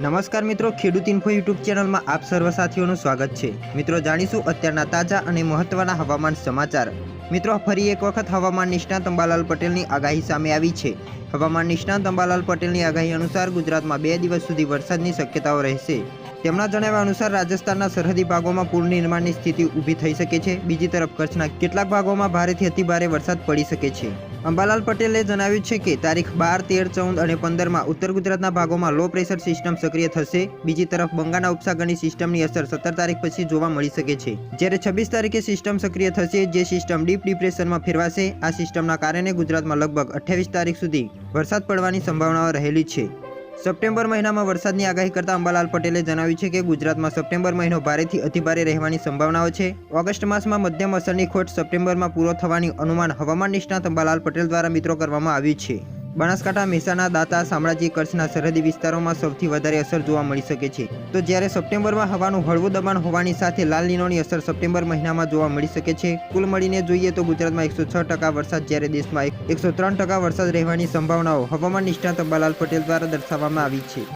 નમસ્કાર મિત્રો, ખેડૂત ઇન્ફો યુટ્યુબ ચેનલમાં આપ સર્વ સાથીઓનું સ્વાગત છે. મિત્રો, જાણીશું અત્યારના તાજા અને મહત્વના હવામાન સમાચાર. મિત્રો, ફરી એક વખત હવામાન નિષ્ણાત અંબાલાલ પટેલની આગાહી સામે આવી છે. હવામાન નિષ્ણાત અંબાલાલ પટેલની આગાહી અનુસાર ગુજરાતમાં બે દિવસ સુધી વરસાદની શક્યતાઓ રહેશે. તેમના જણાવ્યા અનુસાર, રાજસ્થાનના સરહદી ભાગોમાં પૂર નિર્માણની સ્થિતિ ઊભી થઈ શકે છે. બીજી તરફ, કચ્છના કેટલાક ભાગોમાં ભારેથી અતિભારે વરસાદ પડી શકે છે. અંબાલાલ પટેલે જણાવ્યું છે કે તારીખ બાર, તેર, ચૌદ અને પંદરમાં ઉત્તર ગુજરાતના ભાગોમાં લો પ્રેશર સિસ્ટમ સક્રિય થશે. બીજી તરફ બંગાળના ઉપસાગરની સિસ્ટમની અસર સત્તર તારીખ પછી જોવા મળી શકે છે. જ્યારે છવ્વીસ તારીખે સિસ્ટમ સક્રિય થશે, જે સિસ્ટમ ડીપ ડિપ્રેશનમાં ફેરવાશે, આ સિસ્ટમના કારણે ગુજરાતમાં લગભગ અઠ્યાવીસ તારીખ સુધી વરસાદ પડવાની સંભાવનાઓ રહેલી છે. સપ્ટેમ્બર મહિનામાં વરસાદની આગાહી કરતા અંબાલાલ પટેલે જણાવ્યું છે કે ગુજરાતમાં સપ્ટેમ્બર મહિનો ભારેથી અતિભારે રહેવાની સંભાવનાઓ છે. ઓગસ્ટ માસમાં મધ્યમ અસરની ખોટ સપ્ટેમ્બરમાં પૂરો થવાની અનુમાન હવામાન નિષ્ણાત અંબાલાલ પટેલ દ્વારા મિત્રો કરવામાં આવ્યું છે. બનાસકાંઠા મહેસાણા, દાંતા, શામળાજી, કચ્છના સરહદી વિસ્તારોમાં સૌથી વધારે અસર જોવા મળી શકે છે. તો જ્યારે સપ્ટેમ્બરમાં હવાનું હળવું દબાણ હોવાની સાથે લાલ લીનોની અસર સપ્ટેમ્બર મહિનામાં જોવા મળી શકે છે, કુલ મળીને જોઈએ તો ગુજરાતમાં એકસો છ ટકા વરસાદ, જ્યારે દેશમાં એકસો ત્રણ ટકા વરસાદ રહેવાની સંભાવનાઓ હવામાન નિષ્ણાત અંબાલાલ પટેલ દ્વારા દર્શાવવામાં આવી છે.